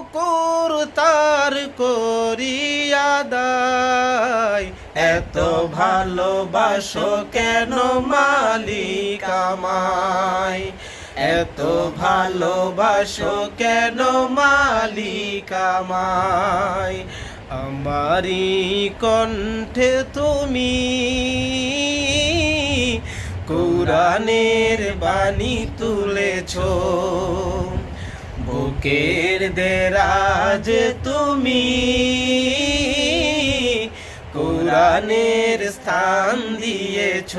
শুকুর তার করিয়া দায় এত ভালোবাসো কেন মালিক আমায়? এত ভালোবাসো কেন মালিক আমায়? আমারি কণ্ঠে তুমি কোরআনের বাণী তুলেছ। বুকের দেরাজ তুমি। কোরআনের স্থান দিয়েছ।